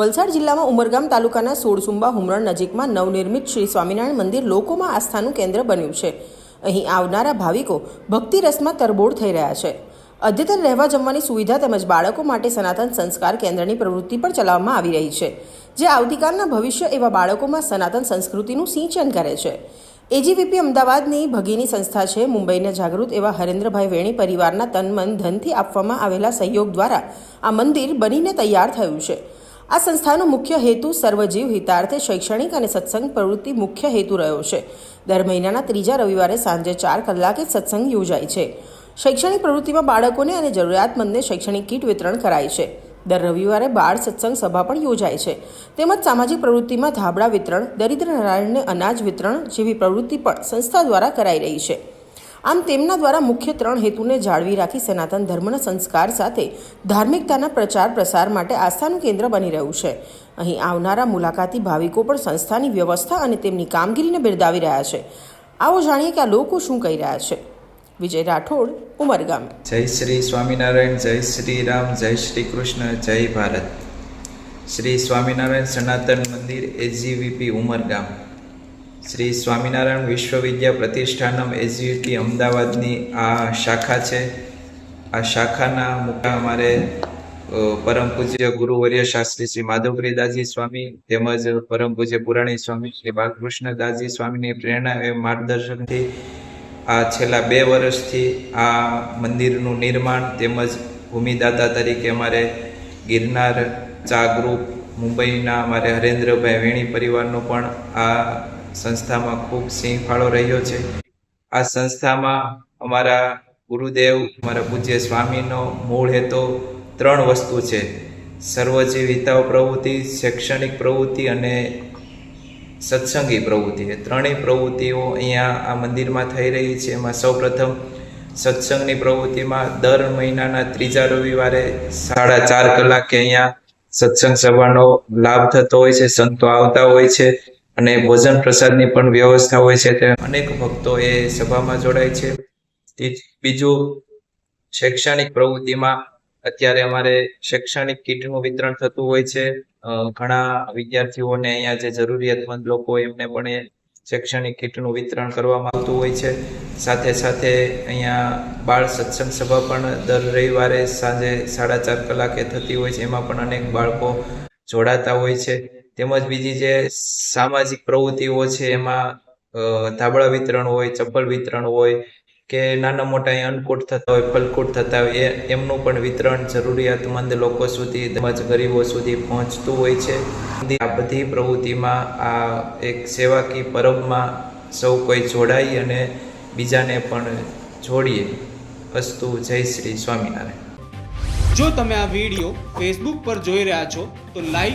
વલસાડ જિલ્લામાં ઉમરગામ તાલુકાના સોળસુંબા હુમરણ નજીકમાં નવનિર્મિત શ્રી સ્વામિનારાયણ મંદિર લોકોમાં આસ્થાનું કેન્દ્ર બન્યું છે. અહીં આવનારા ભાવિકો ભક્તિ રસમાં તરબોળ થઈ રહ્યા છે. અદ્યતન રહેવા જમવાની સુવિધા તેમજ બાળકો માટે સનાતન સંસ્કાર કેન્દ્રની પ્રવૃત્તિ પણ ચલાવવામાં આવી રહી છે, જે આવતીકાલના ભવિષ્ય એવા બાળકોમાં સનાતન સંસ્કૃતિનું સિંચન કરે છે. એજીવીપી અમદાવાદની ભગીની સંસ્થા છે. મુંબઈના જાગૃત એવા હરેન્દ્રભાઈ વેણી પરિવારના તન મન ધનથી આપવામાં આવેલા સહયોગ દ્વારા આ મંદિર બનીને તૈયાર થયું છે. આ સંસ્થાનો મુખ્ય હેતુ સર્વજીવ હિતાર્થે શૈક્ષણિક અને સત્સંગ પ્રવૃત્તિ મુખ્ય હેતુ રહ્યો છે. દર મહિનાના ત્રીજા રવિવારે સાંજે ચાર કલાકે સત્સંગ યોજાય છે. શૈક્ષણિક પ્રવૃત્તિમાં બાળકોને અને જરૂરિયાતમંદને શૈક્ષણિક કીટ વિતરણ કરાય છે. દર રવિવારે બાળ સત્સંગ સભા પણ યોજાય છે. તેમજ સામાજિક પ્રવૃત્તિમાં ધાબળા વિતરણ, દરિદ્ર નારાયણને અનાજ વિતરણ જેવી પ્રવૃત્તિ પણ સંસ્થા દ્વારા કરાઈ રહી છે. આમ તેમના દ્વારા મુખ્ય ત્રણ હેતુને જાળવી રાખી સનાતન ધર્મના સંસ્કાર સાથે ધાર્મિકતાના પ્રચાર પ્રસાર માટે આસ્થાનું કેન્દ્ર બની રહ્યું છે. અહીં આવનારા મુલાકાતી ભાવિકો પણ સંસ્થાની વ્યવસ્થા અને તેમની કામગીરીને બિરદાવી રહ્યા છે. આવો જાણીએ કે આ લોકો શું કહી રહ્યા છે. વિજય રાઠોડ, ઉમરગામ. જય શ્રી સ્વામિનારાયણ, જય શ્રી રામ, જય શ્રી કૃષ્ણ, જય ભારત. શ્રી સ્વામિનારાયણ સનાતન મંદિર એજીવીપી ઉમરગામ. શ્રી સ્વામિનારાયણ વિશ્વવિદ્યા પ્રતિષ્ઠાનમ એજીવીપી અમદાવાદની આ શાખા છે. આ શાખાના મુખ્ય અમારે પરમ પૂજ્ય ગુરુવર્ય શાસ્ત્રી શ્રી માધવપ્રિયદાસજી સ્વામી તેમજ પરમ પૂજ્ય પુરાણી સ્વામી શ્રી બાલકૃષ્ણદાસજી સ્વામીની પ્રેરણા એ માર્ગદર્શનથી આ છેલ્લા બે વર્ષથી આ મંદિરનું નિર્માણ તેમજ ભૂમિદાતા તરીકે અમારે ગિરનાર ચા ગ્રુપ મુંબઈના અમારે હરેન્દ્રભાઈ વેણી પરિવારનો પણ આ સંસ્થામાં ખૂબ સિંહ ફાળો રહ્યો છે. આ સંસ્થામાં અમારા ગુરુદેવ, અમારા પૂજ્ય સ્વામીનો મૂળ હેતુ ત્રણ વસ્તુ છે. સર્વજીવ હિતાવ પ્રવૃત્તિ, શૈક્ષણિક પ્રવૃત્તિ અને સત્સંગી પ્રવૃત્તિ. એ ત્રણેય પ્રવૃત્તિઓ અહીંયા આ મંદિરમાં થઈ રહી છે. એમાં સૌપ્રથમ સત્સંગની પ્રવૃત્તિમાં દર મહિનાના ત્રીજા રવિવારે સાડા ચાર કલાકે અહીંયા સત્સંગ સભાનો લાભ થતો હોય છે. સંતો આવતા હોય છે. અને ભોજન પ્રસાદની પણ વ્યવસ્થા હોય છે તે અનેક ભક્તો એ સભામાં જોડાય છે. બીજું શૈક્ષણિક પ્રવૃત્તિમાં અત્યારે અમારે શૈક્ષણિક કીટનું વિતરણ થતું હોય છે. ઘણા વિદ્યાર્થીઓને અહીંયા જે જરૂરિયાતમંદ લોકો એમને પણ એ શૈક્ષણિક કીટનું વિતરણ કરવામાં આવતું હોય છે. સાથે સાથે અહીંયા બાળ સત્સંગ સભા પણ દર રવિવારે સાંજે સાડા ચાર કલાકે થતી હોય છે. એમાં પણ અનેક બાળકો જોડાતા હોય છે. તેમજ બીજી જે સામાજિક પ્રવૃત્તિઓ છે એમાં ધાબળા વિતરણ હોય, ચપ્પલ વિતરણ હોય કે નાના મોટા અન્નકૂટ થતા હોય, ફલકૂટ થતા હોય, એ, એમનું પણ વિતરણ જરૂરિયાતમંદ લોકો સુધી, તેમજ ગરીબો સુધી પહોંચતું હોય છે. આ બધી પ્રવૃત્તિમાં આ એક સેવાકી પરબમાં સૌ કોઈ જોડાઈ અને બીજાને પણ જોડીએ. અસ્તુ જય શ્રી સ્વામિનારાયણ. જો તમે આ વીડિયો ફેસબુક પર જોઈ રહ્યા છો, તો લાઈક